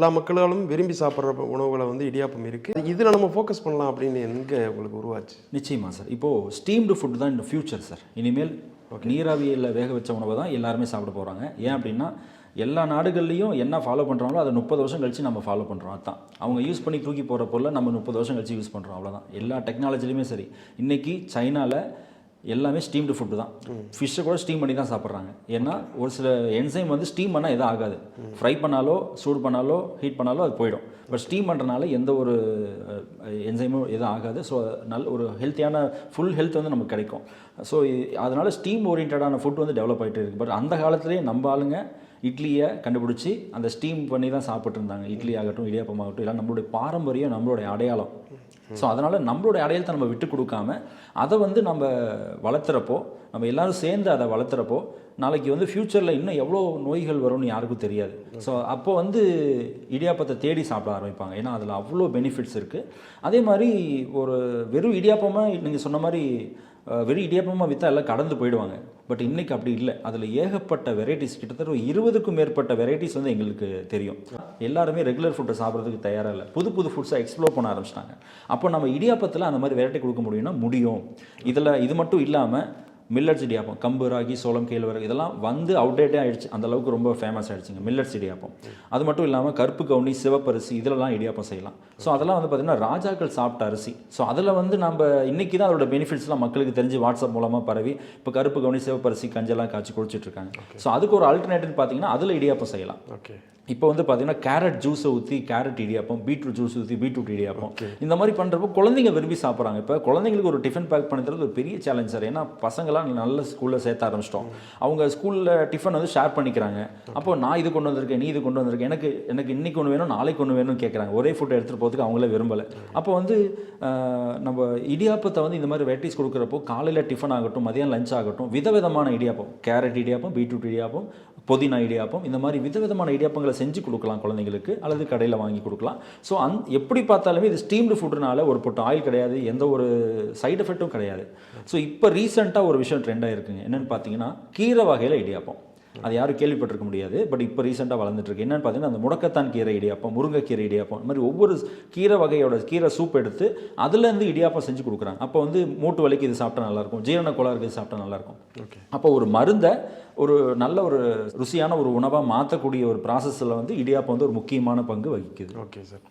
எல்லா மக்களாலும் விரும்பி சாப்பிட்ற உணவுகளை வந்து இடியாப்பம் இருக்குது இதில் நம்ம ஃபோக்கஸ் பண்ணலாம் அப்படின்னு எங்கே உங்களுக்கு உருவாச்சு? நிச்சயமா சார் இப்போது ஸ்டீம்டு ஃபுட் தான் இந்த ஃபியூச்சர் சார் இனிமேல் நீராவியில் வேக வச்ச உணவை தான் எல்லாருமே சாப்பிட போகிறாங்க ஏன் அப்படின்னா எல்லா நாடுகள்லையும் என்ன ஃபாலோ பண்ணுறாங்களோ அதை முப்பது வருஷம் கழிச்சு நம்ம ஃபாலோ பண்ணுறோம் அதான். அவங்க யூஸ் பண்ணி தூக்கி போகிற பொருளை நம்ம முப்பது வருஷம் கழிச்சு யூஸ் பண்ணுறோம் அவ்வளோதான் எல்லா டெக்னாலஜிலையுமே சரி. இன்றைக்கி சைனாவில் எல்லாமே ஸ்டீம்டு ஃபுட்டு தான். ஃபிஷ்ஷை கூட ஸ்டீம் பண்ணி தான் சாப்பிட்றாங்க. ஏன்னா ஒரு சில என்சைம் வந்து ஸ்டீம் பண்ணால் எதுவும் ஆகாது. ஃப்ரை பண்ணாலோ சூடு பண்ணாலோ ஹீட் பண்ணாலோ அது போயிடும். பட் ஸ்டீம் பண்ணுறனால எந்த ஒரு என்சைமும் எதுவும் ஆகாது. ஸோ நல்ல ஒரு ஹெல்த்தியான ஃபுல் ஹெல்த் வந்து நமக்கு கிடைக்கும். ஸோ அதனால் ஸ்டீம் ஓரியன்டான ஃபுட் வந்து டெவலப் ஆகிட்டு இருக்குது பட் அந்த காலத்துலேயே நம்ம ஆளுங்க இட்லியை கண்டுபிடிச்சி அந்த ஸ்டீம் பண்ணி தான் சாப்பிட்ருந்தாங்க இட்லி ஆகட்டும் இடியாப்பம் ஆகட்டும் எல்லாம் நம்மளுடைய பாரம்பரியம் நம்மளுடைய அடையாளம். ஸோ அதனால் நம்மளுடைய அடையாளத்தை நம்ம விட்டு கொடுக்காம அதை வந்து நம்ம வளர்த்துறப்போ நம்ம எல்லாரும் சேர்ந்து அதை வளர்த்துறப்போ நாளைக்கு வந்து ஃப்யூச்சரில் இன்னும் எவ்வளோ நோய்கள் வரும்னு யாருக்கும் தெரியாது. ஸோ அப்போ வந்து இடியாப்பத்தை தேடி சாப்பிட ஆரம்பிப்பாங்க. ஏன்னா அதில் அவ்வளோ பெனிஃபிட்ஸ் இருக்குது அதே மாதிரி ஒரு வெறும் இடியாப்பமாக நீங்கள் சொன்ன மாதிரி வெறும் இடியாப்பமாக விற்றா எல்லாம் கடந்து போயிடுவாங்க. பட் இன்றைக்கி அப்படி இல்லை. அதில் ஏகப்பட்ட வெரைட்டிஸ் கிட்டத்தட்ட ஒரு இருபதுக்கும் மேற்பட்ட வெரைட்டிஸ் வந்து எங்களுக்கு தெரியும். எல்லாருமே ரெகுலர் ஃபுட்டை சாப்பிட்றதுக்கு தயாராக இல்லை. புது புது ஃபுட்ஸை எக்ஸ்ப்ளோர் பண்ண ஆரம்பிச்சிட்டாங்க. அப்போ நம்ம இடியாப்பத்தில் அந்த மாதிரி வெரைட்டி கொடுக்க முடியும்னா முடியும். இதில் இது மட்டும் இல்லாமல் மில்லட்ஸ் இடியாப்பம் கம்பு ராகி சோளம் கேழ்வரகு இதெல்லாம் வந்து அவுடேட்டே ஆயிடுச்சு. அந்த அளவுக்கு ரொம்ப ஃபேமஸ் ஆயிடுச்சுங்க மில்லட்ஸ் இடியாப்பம் அது மட்டும் இல்லாமல் கருப்பு கவுனி சிவப்பரிசி இதிலலாம் இடியாப்பம் செய்யலாம். ஸோ அதெல்லாம் வந்து பார்த்திங்கன்னா ராஜாக்கள் சாப்பிட்ட அரிசி. ஸோ அதில் வந்து நம்ம இன்னைக்கு தான் அதோட பெனிஃபிட்ஸ்லாம் மக்களுக்கு தெரிஞ்சு வாட்ஸ்அப் மூலமாக பரவி இப்போ கருப்பு கவுனி சிவப்பரிசி கஞ்செல்லாம் காய்ச்சி குடிச்சிட்டு இருக்காங்க. ஸோ அதுக்கு ஒரு ஆல்டர்னேட்டிவ் பார்த்தீங்கன்னா அதில் இடியாப்பம் செய்யலாம். ஓகே இப்போ வந்து பார்த்தீங்கன்னா கேரட் ஜூஸை ஊற்றி கேரட் இடியாப்பம் பீட்ரூட் ஜூஸ் ஊற்றி பீட்ரூட் இடியாப்பம். இந்த மாதிரி பண்ணுறப்போ குழந்தைங்க விரும்பி சாப்பிட்றாங்க. இப்போ குழந்தைங்களுக்கு ஒரு டிஃபன் பேக் பண்ணி தரது ஒரு பெரிய சேலஞ்ச் சார் ஏன்னா பசங்களாம் நல்ல ஸ்கூலில் சேர்த்த ஆரம்பிச்சிட்டோம். அவங்க ஸ்கூலில் டிஃபன் வந்து ஷேர் பண்ணிக்கிறாங்க. அப்போ நான் இது கொண்டு வந்திருக்கேன் நீ இது கொண்டு வந்திருக்கேன் எனக்கு எனக்கு இன்னைக்கு ஒன்று வேணும் நாளைக்கு ஒன்று வேணும்னு கேட்குறாங்க ஒரே ஃபுட் எடுத்துகிட்டு போகிறதுக்கு அவங்களே விரும்பலை. அப்போ வந்து நம்ம இடியாப்பத்தை வந்து இந்த மாதிரி வெரைட்டிஸ் கொடுக்குறப்போ காலையில் டிஃபன் ஆகட்டும் மதியம் லஞ்ச் ஆகட்டும் விதவிதமான இடியாப்பம். கேரட் இடியாப்பம் பீட்ரூட் இடியாப்பம் புதினா இடியாப்பம் இந்த மாதிரி விதவிதமான இடியாப்பங்களை செஞ்சு கொடுக்கலாம் குழந்தைங்களுக்கு அல்லது கடையில் வாங்கி கொடுக்கலாம். ஸோ அந் எப்படி பார்த்தாலுமே இது ஸ்டீம்டு ஃபுட்னால ஒரு பொட்டு ஆயில் கிடையாது எந்த ஒரு சைடு எஃபெக்ட்டும் கிடையாது. ஸோ இப்போ ரீசெண்டாக ஒரு விஷயம் ட்ரெண்ட் இருக்குங்க என்னென்னு பார்த்தீங்கன்னா கீரை வகையில் இடியாப்பம். அது யாரும் கேள்விப்பட்டிருக்க முடியாது பட் இப்போ ரீசெண்டாக வளர்ந்துட்டு இருக்கு என்னன்னு பார்த்தீங்கன்னா அந்த முடக்கத்தான் கீரை இடியாப்பம் முருங்கைக்கீரை இடியாப்பம் இந்த மாதிரி ஒவ்வொரு கீரை வகையோட கீரை சூப் எடுத்து அதுலேருந்து இடியாப்பம் செஞ்சு கொடுக்குறாங்க. அப்போ வந்து மூட்டு வலிக்கு இது சாப்பிட்டா நல்லாயிருக்கும் ஜீரண கோளாறுக்கு இது சாப்பிட்டா நல்லாயிருக்கும். ஓகே. அப்போ ஒரு மருந்தை ஒரு நல்ல ஒரு ருசியான ஒரு உணவாக மாற்றக்கூடிய ஒரு ப்ராசஸில் வந்து இடியாப்பம் வந்து ஒரு முக்கியமான பங்கு வகிக்குது. Okay sir.